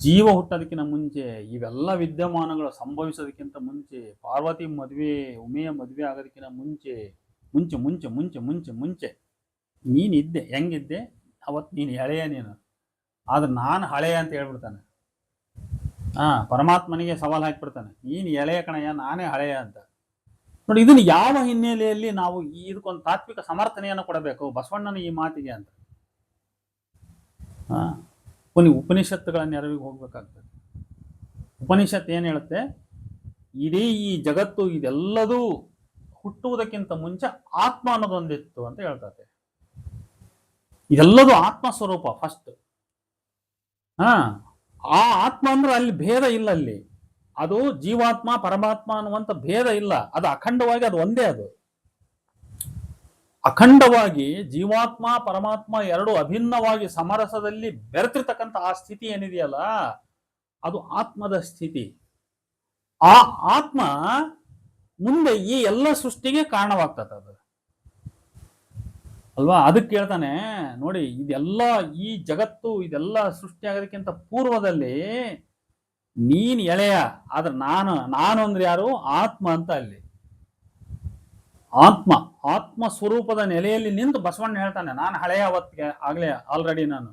ಜೀವ ಹುಟ್ಟೋದಕ್ಕಿಂತ ಮುಂಚೆ, ಇವೆಲ್ಲ ವಿದ್ಯಮಾನಗಳು ಸಂಭವಿಸೋದಕ್ಕಿಂತ ಮುಂಚೆ, ಪಾರ್ವತಿ ಮದುವೆ, ಉಮೆಯ ಮದುವೆ ಆಗೋದಕ್ಕಿಂತ ಮುಂಚೆ ಮುಂಚೆ ಮುಂಚೆ ಮುಂಚೆ ಮುಂಚೆ ಮುಂಚೆ ನೀನಿದ್ದೆ, ಹೆಂಗಿದ್ದೆ? ಅವತ್ತು ನೀನು ಎಳೆಯ ನೀನು. ಆದ್ರೆ ನಾನು ಹಳೆಯ ಅಂತ ಹೇಳ್ಬಿಡ್ತಾನೆ. ಹಾ, ಪರಮಾತ್ಮನಿಗೆ ಸವಾಲು ಹಾಕಿಬಿಡ್ತಾನೆ. ನೀನು ಎಳೆಯ ಕಣಯ್ಯ, ನಾನೇ ಹಳೆಯ ಅಂತ. ನೋಡಿ, ಇದನ್ನ ಯಾವ ಹಿನ್ನೆಲೆಯಲ್ಲಿ ನಾವು ಇದಕ್ಕೊಂದು ತಾತ್ವಿಕ ಸಮರ್ಥನೆಯನ್ನು ಕೊಡಬೇಕು? ಬಸವಣ್ಣನ ಈ ಮಾತಿಗೆ ಅಂತ. ಹಾ ಕೊನೆ ಉಪನಿಷತ್ತುಗಳ ನೆರವಿಗೆ ಹೋಗ್ಬೇಕಾಗ್ತದೆ. ಉಪನಿಷತ್ ಏನ್ ಹೇಳುತ್ತೆ? ಇಡೀ ಈ ಜಗತ್ತು ಇದೆಲ್ಲದೂ ಹುಟ್ಟುವುದಕ್ಕಿಂತ ಮುಂಚೆ ಆತ್ಮ ಅನ್ನೋದೊಂದಿತ್ತು ಅಂತ ಹೇಳ್ತದೆ ಇದೆಲ್ಲದೂ ಆತ್ಮ ಸ್ವರೂಪ ಫಸ್ಟ್ ಹಾ ಆ ಆತ್ಮ ಅಂದ್ರೆ ಅಲ್ಲಿ ಭೇದ ಇಲ್ಲ ಅಲ್ಲಿ. ಅದು ಜೀವಾತ್ಮ, ಪರಮಾತ್ಮ ಅನ್ನುವಂಥ ಭೇದ ಇಲ್ಲ. ಅದು ಅಖಂಡವಾಗಿ ಅದು ಒಂದೇ ಅದು. ಅಖಂಡವಾಗಿ ಜೀವಾತ್ಮ, ಪರಮಾತ್ಮ ಎರಡು ಅಭಿನ್ನವಾಗಿ ಸಮರಸದಲ್ಲಿ ಬೆರೆತಿರ್ತಕ್ಕಂಥ ಆ ಸ್ಥಿತಿ ಏನಿದೆಯಲ್ಲ, ಅದು ಆತ್ಮದ ಸ್ಥಿತಿ. ಆ ಆತ್ಮ ಮುಂದೆ ಈ ಎಲ್ಲ ಸೃಷ್ಟಿಗೆ ಕಾರಣವಾಗ್ತದೆ ಅದು. ಅಲ್ವಾ? ಅದಕ್ಕೆ ಹೇಳ್ತಾನೆ, ನೋಡಿ, ಇದೆಲ್ಲ ಈ ಜಗತ್ತು, ಇದೆಲ್ಲ ಸೃಷ್ಟಿ ಆಗೋದಕ್ಕಿಂತ ಪೂರ್ವದಲ್ಲಿ ನೀನ್ ಎಳೆಯ, ಆದ್ರೆ ನಾನು ನಾನು ಅಂದ್ರೆ ಯಾರು? ಆತ್ಮ ಅಂತ ಅಲ್ಲಿ. ಆತ್ಮ ಆತ್ಮ ಸ್ವರೂಪದ ನೆಲೆಯಲ್ಲಿ ನಿಂತು ಬಸವಣ್ಣ ಹೇಳ್ತಾನೆ, ನಾನು ಹಳೆಯ ಅವತ್ತಿಗೆ ಆಗ್ಲೇ ಆಲ್ರೆಡಿ ನಾನು.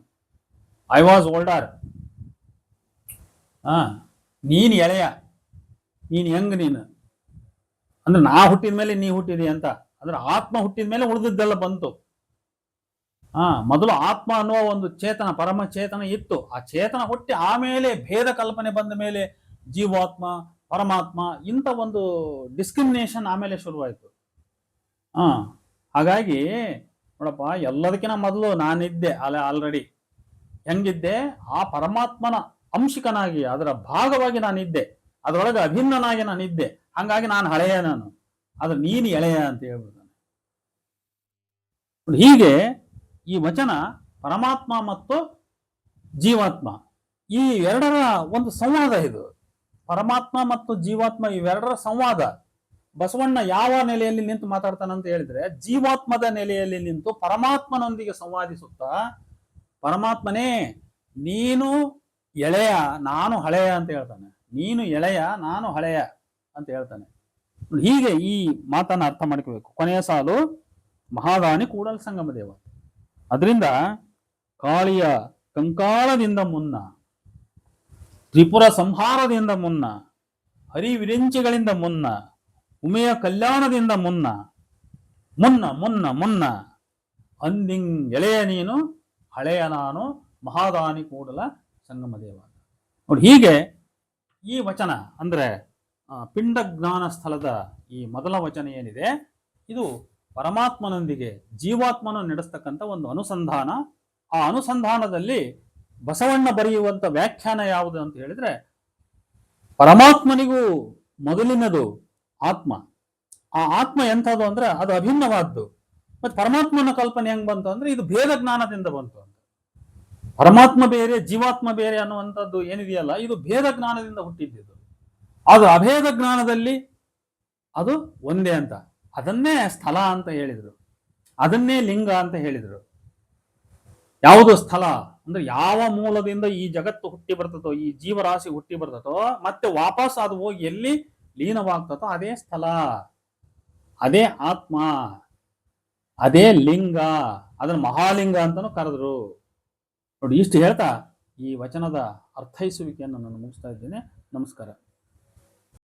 ಐ ವಾಸ್ ಓಲ್ಡರ್ ಹಾ, ನೀನ್ ಎಳೆಯ, ನೀನ್ ಹೆಂಗ್ ನೀನು? ಅಂದ್ರೆ ನಾ ಹುಟ್ಟಿದ ಮೇಲೆ ನೀ ಹುಟ್ಟಿದಿ ಅಂತ. ಅಂದ್ರೆ ಆತ್ಮ ಹುಟ್ಟಿದ ಮೇಲೆ ಉಳಿದಿದ್ದೆಲ್ಲ ಬಂತು. ಹಾ ಮೊದಲು ಆತ್ಮ ಅನ್ನುವ ಒಂದು ಚೇತನ ಪರಮ ಚೇತನ ಇತ್ತು. ಆ ಚೇತನ ಹುಟ್ಟಿ ಆಮೇಲೆ ಭೇದ ಕಲ್ಪನೆ ಬಂದ ಮೇಲೆ ಜೀವಾತ್ಮ ಪರಮಾತ್ಮ ಇಂಥ ಒಂದು ಡಿಸ್ಕ್ರಿಮಿನೇಷನ್ ಆಮೇಲೆ ಶುರುವಾಯಿತು. ಹಾ ಹಾಗಾಗಿ ನೋಡಪ್ಪ ಎಲ್ಲದಕ್ಕಿಂತ ಮೊದಲು ನಾನಿದ್ದೆ ಅಲ್ಲ ಆಲ್ರೆಡಿ ಹೆಂಗಿದ್ದೆ? ಆ ಪರಮಾತ್ಮನ ಅಂಶಿಕನಾಗಿ ಅದರ ಭಾಗವಾಗಿ ನಾನಿದ್ದೆ. ಅದರೊಳಗೆ ಅಭಿನ್ನನಾಗಿ ನಾನಿದ್ದೆ. ಹಂಗಾಗಿ ನಾನು ಹಳೆಯ ನಾನು. ಆದ್ರೆ ನೀನು ಎಳೆಯ ಅಂತ ನೋಡಿ, ಹೀಗೆ ಈ ವಚನ ಪರಮಾತ್ಮ ಮತ್ತು ಜೀವಾತ್ಮ. ಈ ಎರಡರ ಒಂದು ಸಂವಾದ ಇದು. ಪರಮಾತ್ಮ ಮತ್ತು ಜೀವಾತ್ಮ ಇವೆರಡರ ಸಂವಾದ. ಬಸವಣ್ಣ ಯಾವ ನೆಲೆಯಲ್ಲಿ ನಿಂತು ಮಾತಾಡ್ತಾನಂತ ಹೇಳಿದ್ರೆ, ಜೀವಾತ್ಮದ ನೆಲೆಯಲ್ಲಿ ನಿಂತು ಪರಮಾತ್ಮನೊಂದಿಗೆ ಸಂವಾದಿಸುತ್ತಾ, ಪರಮಾತ್ಮನೇ, ನೀನು ಎಳೆಯ, ನಾನು ಹಳೆಯ ಅಂತ ಹೇಳ್ತಾನೆ. ನೀನು ಎಳೆಯ, ನಾನು ಹಳೆಯ ಅಂತ ಹೇಳ್ತಾನೆ. ಹೀಗೆ ಈ ಮಾತನ್ನ ಅರ್ಥ ಮಾಡ್ಕೋಬೇಕು. ಕೊನೆಯ ಸಾಲು ಮಹಾದಾನಿ ಕೂಡಲ್ ಸಂಗಮ ದೇವ ಅದರಿಂದ ಕಾಳಿಯ ಕಂಕಾಳದಿಂದ ಮುನ್ನ, ತ್ರಿಪುರ ಸಂಹಾರದಿಂದ ಮುನ್ನ, ಹರಿವಿರಿಂಚಿಗಳಿಂದ ಮುನ್ನ, ಉಮೆಯ ಕಲ್ಯಾಣದಿಂದ ಮುನ್ನ ಮುನ್ನ ಮುನ್ನ ಮುನ್ನ ಅಂದಿಂಗ್ ಎಳೆಯ ನೀನು, ಹಳೆಯ ನಾನು, ಮಹಾದಾನಿ ಕೂಡಲ ಸಂಗಮ ದೇವ ನೋಡಿ, ಹೀಗೆ ಈ ವಚನ ಅಂದ್ರೆ ಪಿಂಡ ಜ್ಞಾನ ಸ್ಥಳದ ಈ ಮೊದಲ ವಚನ ಏನಿದೆ? ಇದು ಪರಮಾತ್ಮನೊಂದಿಗೆ ಜೀವಾತ್ಮನ ನಡೆಸ್ತಕ್ಕಂಥ ಒಂದು ಅನುಸಂಧಾನ. ಆ ಅನುಸಂಧಾನದಲ್ಲಿ ಬಸವಣ್ಣ ಬರೆಯುವಂಥ ವ್ಯಾಖ್ಯಾನ ಯಾವುದು ಅಂತ ಹೇಳಿದ್ರೆ, ಪರಮಾತ್ಮನಿಗೂ ಮೊದಲಿನದು ಆತ್ಮ. ಆ ಆತ್ಮ ಎಂಥದ್ದು ಅಂದ್ರೆ ಅದು ಅಭಿನ್ನವಾದ್ದು. ಮತ್ತೆ ಪರಮಾತ್ಮನ ಕಲ್ಪನೆ ಹೆಂಗ್ ಬಂತು ಅಂದ್ರೆ ಇದು ಭೇದ ಜ್ಞಾನದಿಂದ ಬಂತು ಅಂತ. ಪರಮಾತ್ಮ ಬೇರೆ, ಜೀವಾತ್ಮ ಬೇರೆ ಅನ್ನುವಂಥದ್ದು ಏನಿದೆಯಲ್ಲ, ಇದು ಭೇದ ಜ್ಞಾನದಿಂದ ಹುಟ್ಟಿದ್ದು. ಅದು ಅಭೇದ ಜ್ಞಾನದಲ್ಲಿ ಅದು ಒಂದೇ ಅಂತ. ಅದನ್ನೇ ಸ್ಥಳ ಅಂತ ಹೇಳಿದರು. ಅದನ್ನೇ ಲಿಂಗ ಅಂತ ಹೇಳಿದರು. ಯಾವುದು ಸ್ಥಳ? ಅಂದ್ರೆ ಯಾವ ಮೂಲದಿಂದ ಈ ಜಗತ್ತು ಹುಟ್ಟಿ ಬರ್ತದೋ, ಈ ಜೀವರಾಶಿ ಹುಟ್ಟಿ ಬರ್ತದೋ, ಮತ್ತೆ ವಾಪಸ್ ಅದು ಹೋಗಿ ಎಲ್ಲಿ ಲೀನವಾಗ್ತದೋ ಅದೇ ಸ್ಥಳ. ಅದೇ ಆತ್ಮ. ಅದೇ ಲಿಂಗ. ಅದನ್ನ ಮಹಾಲಿಂಗ ಅಂತಾನು ಕರೆದ್ರು. ನೋಡಿ, ಇಷ್ಟು ಹೇಳ್ತಾ ಈ ವಚನದ ಅರ್ಥೈಸುವಿಕೆಯನ್ನು ನಾನು ಮುಗಿಸ್ತಾ ಇದ್ದೇನೆ. ನಮಸ್ಕಾರ.